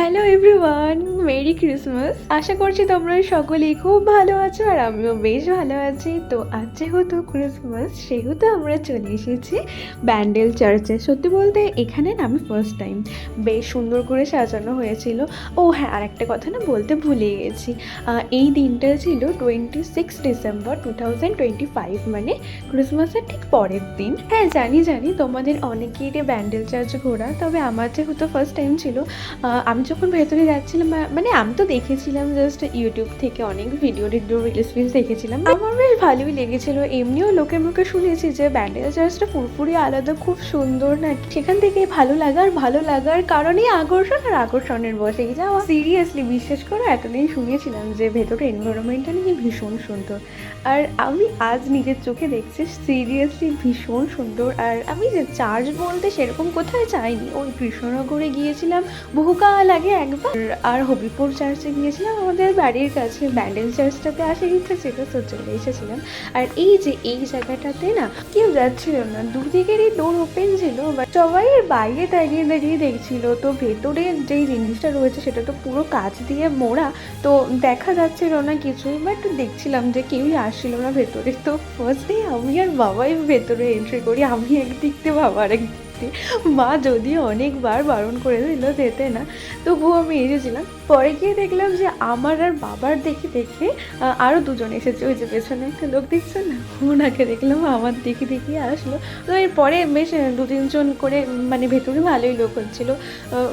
Hello everyone merry Christmas আশা করছি তোমরা সকলেই খুব ভালো আছো আর আমিও বেশ ভালো আছি। তো আজ যেহেতু ক্রিসমাস সেহেতু আমরা চলে এসেছি ব্যান্ডেল চার্চে সত্যি বলতে এখানে না আমি ফার্স্ট টাইম বেশ সুন্দর করে সাজানো হয়েছিল। ও হ্যাঁ আর একটা কথা না বলতে ভুলে গেছি। এই দিনটা ছিল twenty six December two thousand twenty five মানে ক্রিসমাসের ঠিক পরের দিন। হ্যাঁ জানি জানি, তোমাদের অনেকেরই ব্যান্ডেল চার্চ ঘোরা, তবে আমার যেহেতু ফার্স্ট টাইম ছিল আমি যখন ভেতরে যাচ্ছিলাম মানে আমি তো দেখেছিলাম জাস্ট ইউটিউব থেকে অনেক ভিডিও টিডিও রিলস ফিলস দেখেছিলাম। আমার বেশ ভালোই লেগেছিল। এমনিও লোকের মুখে শুনেছি যে ব্যান্ডেল চার্চটা পুরোপুরি আলাদা, খুব সুন্দর না সেখান থেকে ভালো লাগার ভালো লাগার কারণেই আকর্ষণ আর আকর্ষণের বসেই যাওয়া সিরিয়াসলি বিশ্বাস করো, এতদিন শুনেছিলাম যে ভেতরে এনভায়রনমেন্টটা নাকি ভীষণ সুন্দর। আর আমি আজ নিজের চোখে দেখছি সিরিয়াসলি ভীষণ সুন্দর। আর আমি যে চার্চ বলতে সেরকম কোথায় চাইনি। ওই কৃষ্ণনগরে গিয়েছিলাম, বহুকাল একবার। আর হবিপুর চার্চে গিয়েছিলাম, আমাদের বাড়ির কাছে, ব্যান্ডেল চার্চটাতে আসে ইচ্ছা ছিল, তো চলে এসেছিলাম। আর এই যে, এই জায়গাটাতে না, কেউ যাচ্ছিল না। দুদিকেরই ডোর ওপেন ছিল বাট সবাই বাইরে দাঁড়িয়ে দাঁড়িয়ে দেখছিল। তো ভেতরে যেই জিনিসটা রয়েছে, সেটা তো পুরো কাচ দিয়ে মোড়া। তো দেখা যাচ্ছিল না কিছুই বাট দেখছিলাম যে কেউই আসছিল না ভেতরে। তো ফার্স্টে আমি আর বাবাই ভেতরে এন্ট্রি করি, আমি একদিক দিয়ে বাবা আর একদিক দিয়ে মা যদিও অনেকবার বারণ করে দিল যেতে না, তবুও আমি এসেছিলাম পরে গিয়ে দেখলাম যে আমার আর বাবার দেখে দেখে আরও দুজন এসেছে। ওই যে পেছনে একটা লোক দেখছ না? ওনাকে দেখলাম, আমার দেখে দেখে আসলো। তো এরপরে বেশ দু তিনজন করে মানে ভেতরে ভালোই লোক হচ্ছিল।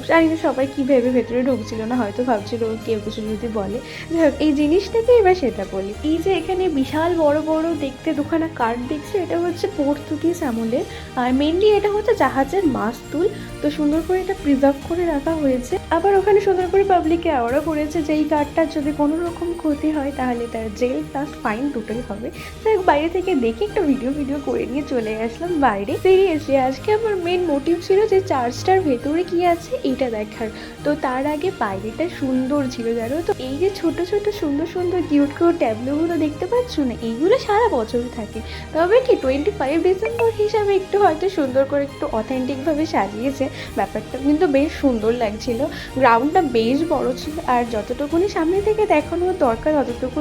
জানি না সবাই কী ভেবে ভেতরে ঢুকছিল না, হয়তো ভাবছিল কেউ কিছু যদি বলে। যাই এই জিনিসটাকে এবার সেটা বলি। এই যে এখানে বিশাল বড় বড় দেখতে দুখানা কার্ড দেখছে, এটা হচ্ছে পর্তুগিজ আমলের। আর মেনলি এটা হচ্ছে জাহাজের মাস্তুল তো সুন্দর করে এটা প্রিজার্ভ করে রাখা হয়েছে। আবার ওখানে সুন্দর করে পাবলিককে অ্যাওয়ারও করেছে যে এই কার্ডটার যদি কোনো রকম ক্ষতি হয়, তাহলে তার জেল প্লাস ফাইন দুটোই হবে। হোক বাইরে থেকে দেখে একটা ভিডিও ভিডিও করে নিয়ে চলে আসলাম বাইরে। সিরিয়াসলি আজকে আমার মেন মোটিভ ছিল যে চার্চটার ভেতরে কি আছে, এইটা দেখার। তো তার আগে বাইরেটা সুন্দর ছিল, জানো তো? এই যে ছোট ছোট, সুন্দর সুন্দর কিউট কিউট ট্যাবলোগুলো দেখতে পাচ্ছ না? এইগুলো সারা বছরই থাকে। তবে কি টোয়েন্টি ফাইভ ডিসেম্বর হিসাবে একটু হয়তো সুন্দর করে একটু অথেন্টিকভাবে সাজিয়েছে। ব্যাপারটা কিন্তু বেশ সুন্দর লাগছিল। গ্রাউন্ডটা বেশ বড় ছিল আর যতটুকুনি সামনে থেকে দেখানোর দরকার ততটুকু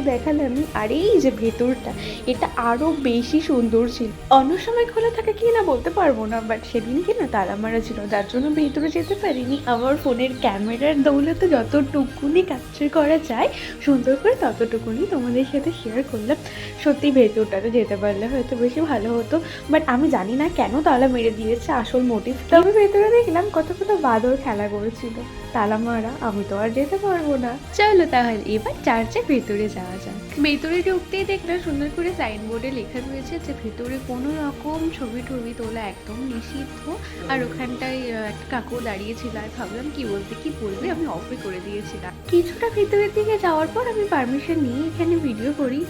আমি আর এই যে ভেতরটা, এটা আরও বেশি সুন্দর ছিল। অন্য সময় খোলা থাকে কি না বলতে পারব না বাট সেদিন কি না তালা মারা ছিল। যার জন্য ভেতরে যেতে পারিনি। আমার ফোনের ক্যামেরার দৌলতে যতটুকুনি ক্যাপচার করা যায়, সুন্দর করে ততটুকুনি তোমাদের সাথে শেয়ার করলাম। সত্যি ভেতরটাতে যেতে পারলে হয়তো বেশি ভালো হতো বাট আমি জানি না কেন তালা মেরে দিয়েছে। আসল মোটিভ তবে ভেতরে দেখলাম কত কত বাদর খেলা করেছিল। তালা মারা, আমি তো আর যেতে পারব না। চলো তাহলে, এবার চার্চের ভেতরে যাওয়া যাক। ভেতরে ঢুকতেই দেখলাম সুন্দর করে সাইনবোর্ডে লেখা রয়েছে যে ভেতরে কোনো রকম ছবি টবি তোলা একদম নিষিদ্ধ। আর ওখানটায় একটা কাকু দাঁড়িয়েছিল, আর ভাবলাম কি বলতে, কি বলবে, আমি অফে করে দিয়েছিলাম। কিছুটা ভেতরের দিকে যাওয়ার পর আমি পারমিশন নিয়ে এখানে ভিডিও করি।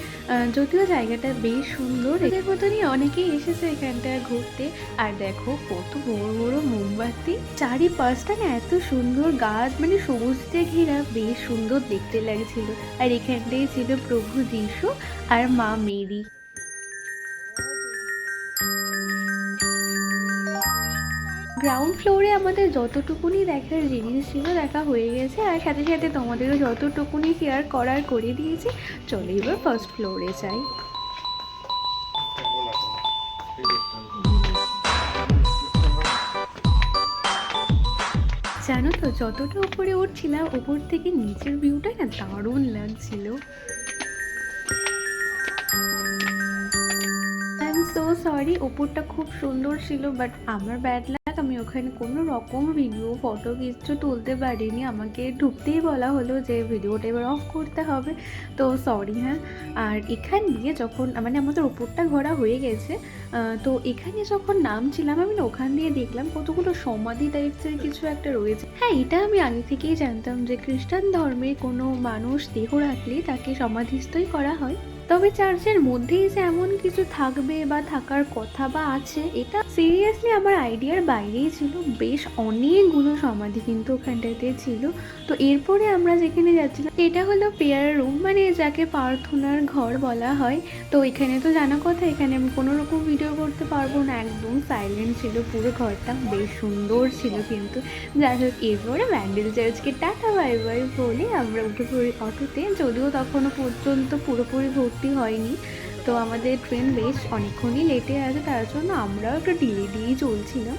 যদিও জায়গাটা বেশ সুন্দর। এদের মতনই অনেকেই এসেছে এখানটা ঘুরতে। আর দেখো, কত বড় বড় মোমবাতি। চারিপাশটা না এত সুন্দর গাছ মানে সবুজ ঘেরা বেশ সুন্দর দেখতে লাগছিল। আর এখানটাই ছিল প্রভু যিশু আর মা মেরি। গ্রাউন্ড ফ্লোরে আমাদের যতটুকুনি দেখার জিনিস ছিল দেখা হয়ে গেছে। আর সাথে সাথে তোমাদেরও যতটুকুনি শেয়ার করার করে দিয়েছি। চলো এবার ফার্স্ট ফ্লোরে যাই। জানো তো, যতটা উপরে উঠছিলাম, উপর থেকে নিচের ভিউটা না দারুণ লাগছিল। আই এম সো সরি উপরটা খুব সুন্দর ছিল বাট আমার ব্যাড লাগ আমি ওখানে কোনো রকম ভিডিও ফটো কিছু তুলতে পারিনি। আমাকে ঢুকতেই বলা হলো যে ভিডিওটা এবার অফ করতে হবে। তো সরি হ্যাঁ। আর এখান দিয়ে যখন মানে আমাদের ওপরটা ঘোরা হয়ে গেছে তো এখানে যখন নামছিলাম, আমি ওখান দিয়ে দেখলাম কতগুলো সমাধি টাইপসের কিছু একটা রয়েছে। হ্যাঁ এটা আমি আগে থেকেই জানতাম যে খ্রিস্টান ধর্মে কোনো মানুষ দেহ রাখলে তাকে সমাধিস্থই করা হয়। তবে চার্চের মধ্যেই যে এমন কিছু থাকবে বা থাকার কথা বা আছে, এটা সিরিয়াসলি আমার আইডিয়ার বাইরেই ছিল। বেশ অনেকগুলো সমাধি কিন্তু ওখানটাতে ছিল। তো এরপরে আমরা যেখানে যাচ্ছিলাম, এটা হলো পেয়ার রুম মানে যাকে প্রার্থনার ঘর বলা হয়। তো এখানে তো জানা কথা, এখানে আমি কোনো রকম ভিডিও করতে পারব না। একদম সাইলেন্ট ছিল পুরো ঘরটা, বেশ সুন্দর ছিল কিন্তু। যাই হোক, এরপরে ব্যান্ডেল চার্চকে টাটা বাই বাই বলে আমরা উঠে পড়ি অটোতে। যদিও তখনও পর্যন্ত পুরোপুরি ভর্তি হয়নি। তো আমাদের ট্রেন বেশ অনেকক্ষণই লেটে আছে, তার জন্য আমরাও একটু ডিলে দিয়েই চলছিলাম।